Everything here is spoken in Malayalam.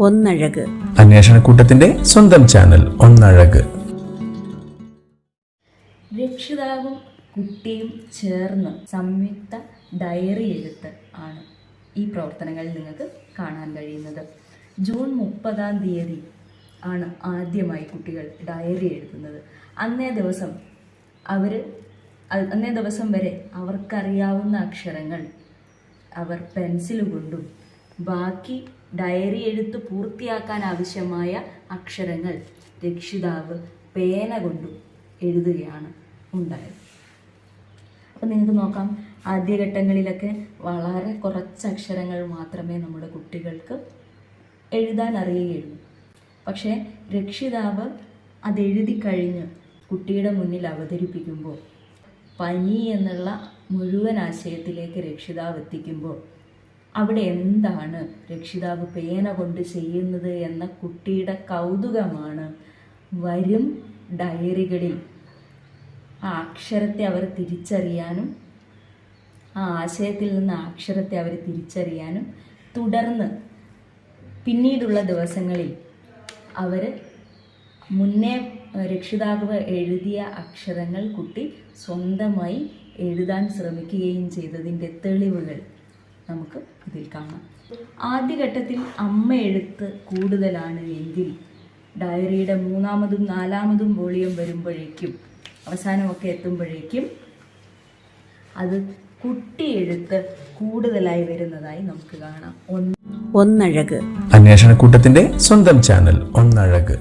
ഒന്നഴക്. അന്വേഷണക്കൂട്ടത്തിന്റെ സ്വന്തം ചാനൽ ഒന്നഴക്. രക്ഷിതാവും കുട്ടിയും ചേർന്ന് സംയുക്ത ഡയറി എഴുത്ത് ആണ് ഈ പ്രവർത്തനങ്ങളിൽ നിങ്ങൾക്ക് കാണാൻ കഴിയുന്നത്. ജൂൺ മുപ്പതാം തീയതി ആണ് ആദ്യമായി കുട്ടികൾ ഡയറി എഴുതുന്നത്. അന്നേ ദിവസം അവർ അന്നേ ദിവസം വരെ അവർക്കറിയാവുന്ന അക്ഷരങ്ങൾ അവർ പെൻസിൽ കൊണ്ടും ബാക്കി ഡയറി എഴുത്ത് പൂർത്തിയാക്കാൻ ആവശ്യമായ അക്ഷരങ്ങൾ രക്ഷിതാവ് പേന കൊണ്ടും എഴുതുകയാണ് ഉണ്ടായത്. അപ്പം നിങ്ങൾക്ക് നോക്കാം ആദ്യഘട്ടങ്ങളിലൊക്കെ വളരെ കുറച്ച് അക്ഷരങ്ങൾ മാത്രമേ നമ്മുടെ കുട്ടികൾക്ക് എഴുതാൻ അറിയുകയുള്ളൂ. പക്ഷേ രക്ഷിതാവ് അതെഴുതി കഴിഞ്ഞ് കുട്ടിയുടെ മുന്നിൽ അവതരിപ്പിക്കുമ്പോൾ പനി എന്നുള്ള മുഴുവൻ ആശയത്തിലേക്ക് രക്ഷിതാവ് എത്തിക്കുമ്പോൾ അവിടെ എന്താണ്? രക്ഷിതാവ് പേന കൊണ്ട് ചെയ്യുന്നത് എന്ന കുട്ടിയുടെ കൗതുകമാണ്. വരും ഡയറികളിൽ ആ അക്ഷരത്തെ അവർ തിരിച്ചറിയാനും ആ ആശയത്തിൽ നിന്ന് അക്ഷരത്തെ അവർ തിരിച്ചറിയാനും തുടർന്ന് പിന്നീടുള്ള ദിവസങ്ങളിൽ അവർ മുന്നേ രക്ഷിതാവ് എഴുതിയ അക്ഷരങ്ങൾ കുട്ടി സ്വന്തമായി എഴുതാൻ ശ്രമിക്കുകയും ചെയ്തതിന്റെ തെളിവുകൾ. നമുക്ക് ഇതിൽ കാണാം. ആദ്യഘട്ടത്തിൽ അമ്മ എഴുത്ത് കൂടുതലാണ് എങ്കിൽ ഡയറിയുടെ മൂന്നാമതും നാലാമതും വോളിയം വരുമ്പോഴേക്കും അവസാനമൊക്കെ എത്തുമ്പോഴേക്കും അത് കുട്ടി എഴുത്ത് കൂടുതലായി വരുന്നതായി നമുക്ക് കാണാം. ഒന്നഴക് ഒന്നഴക്. അന്വേഷണക്കൂട്ടത്തിന്റെ സ്വന്തം ചാനൽ ഒന്നഴക്.